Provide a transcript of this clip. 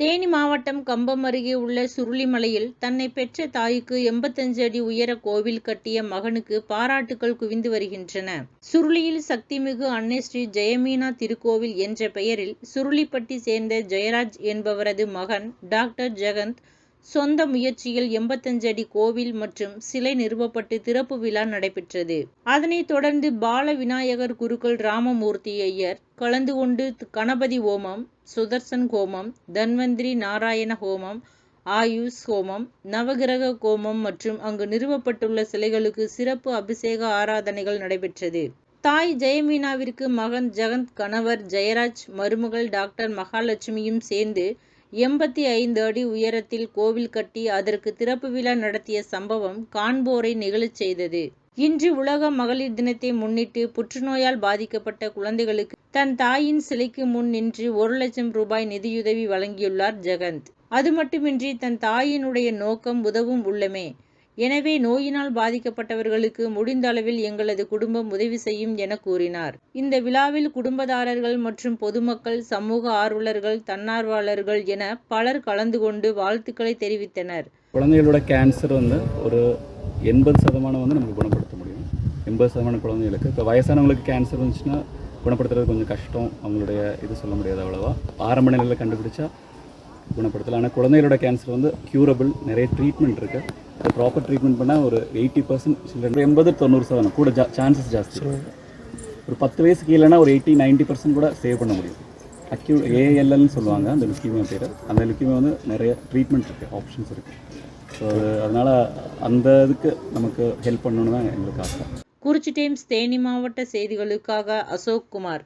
தேனி மாவட்டம் கம்பம் அருகே உள்ள சுருளிமலையில் தன்னை பெற்ற தாய்க்கு எண்பத்தஞ்சு அடி உயர கோவில் கட்டிய மகனுக்கு பாராட்டுகள் குவிந்து வருகின்றன. சுருளியில் சக்திமிகு அன்னை ஸ்ரீ ஜெயமீனா திருக்கோவில் என்ற பெயரில் சுருளிப்பட்டி சேர்ந்த ஜெயராஜ் என்பவரது மகன் டாக்டர் ஜெகந்த் சொந்த முயற்சியில் எண்பத்தஞ்சு அடி கோவில் மற்றும் சிலை நிறுவப்பட்டு திறப்பு விழா நடைபெற்றது. அதனைத் தொடர்ந்து பால விநாயகர் குருக்கள் ராமமூர்த்தி ஐயர் கலந்து கொண்டு கணபதி ஹோமம் சுதர்சன் ஹோமம் தன்வந்திரி நாராயண ஹோமம் ஆயுஷ் ஹோமம் நவகிரக ஹோமம் மற்றும் அங்கு நிறுவப்பட்டுள்ள சிலைகளுக்கு சிறப்பு அபிஷேக ஆராதனைகள் நடைபெற்றது. தாய் ஜெயமீனாவிற்கு மகன் ஜெகந்த் கணவர் ஜெயராஜ் மருமகள் டாக்டர் மகாலட்சுமியும் சேர்ந்து எண்பத்தி ஐந்து அடி உயரத்தில் கோவில் கட்டி அதற்கு திறப்பு விழா நடத்திய சம்பவம் காண்போரை நெகிழச் செய்தது. இன்று உலக மகளிர் தினத்தை முன்னிட்டு புற்றுநோயால் பாதிக்கப்பட்ட குழந்தைகளுக்கு தன் தாயின் சிலைக்கு முன் நின்று ஒரு லட்சம் ரூபாய் நிதியுதவி வழங்கியுள்ளார் ஜெகந்த். அது மட்டுமின்றி தன் தாயினுடைய நோக்கம் உதவும் உள்ளமே. எனவே நோயினால் பாதிக்கப்பட்டவர்களுக்கு முடிந்த அளவில் எங்களது குடும்பம் உதவி செய்யும் என கூறினார். இந்த விழாவில் குடும்பதாரர்கள் மற்றும் பொதுமக்கள் சமூக ஆர்வலர்கள் தன்னார்வலர்கள் என பலர் கலந்து கொண்டு வாழ்த்துக்களை தெரிவித்தனர். குழந்தைகளோட கேன்சர் வந்து ஒரு எண்பது சதமானம் வந்து நமக்கு குணப்படுத்த முடியும். எண்பது சதமானம் குழந்தைகளுக்கு. இப்போ வயசானவங்களுக்கு கேன்சர் வந்துச்சுன்னா குணப்படுத்துறது கொஞ்சம் கஷ்டம். அவங்களுடைய இது சொல்ல முடியாது அவ்வளோவா. ஆரம்ப நிலையில் கண்டுபிடிச்சா குணப்படுத்தலாம். ஆனால் குழந்தைகளோட கேன்சர் வந்து க்யூரபிள் நிறைய ட்ரீட்மெண்ட் இருக்குது ப்ராப்பர் ட்ரீட்மெண்ட் பண்ணால் ஒரு எயிட்டி பர்சன்ட் சில்ட்ரன் எண்பது தொண்ணூறு சதவீதம் கூட ஜா சான்சஸ் ஜாஸ்தி. ஒரு பத்து வயசு கீழேனா ஒரு எயிட்டி நைன்ட்டி பர்சன்ட் கூட சேவ் பண்ண முடியும். அக்யூ ஏஎல்எல்னு சொல்லுவாங்க அந்த லுக்கிமியா பேர். அந்த லுக்கிமியா வந்து நிறைய ட்ரீட்மெண்ட் இருக்குது ஆப்ஷன்ஸ் இருக்குது ஸோ அதனால் அந்த இதுக்கு நமக்கு ஹெல்ப் பண்ணணும்னு தான் எங்களுக்கு ஆசை. குறிச்சி டைம்ஸ் தேனி மாவட்ட செய்திகளுக்காக அசோக் குமார்.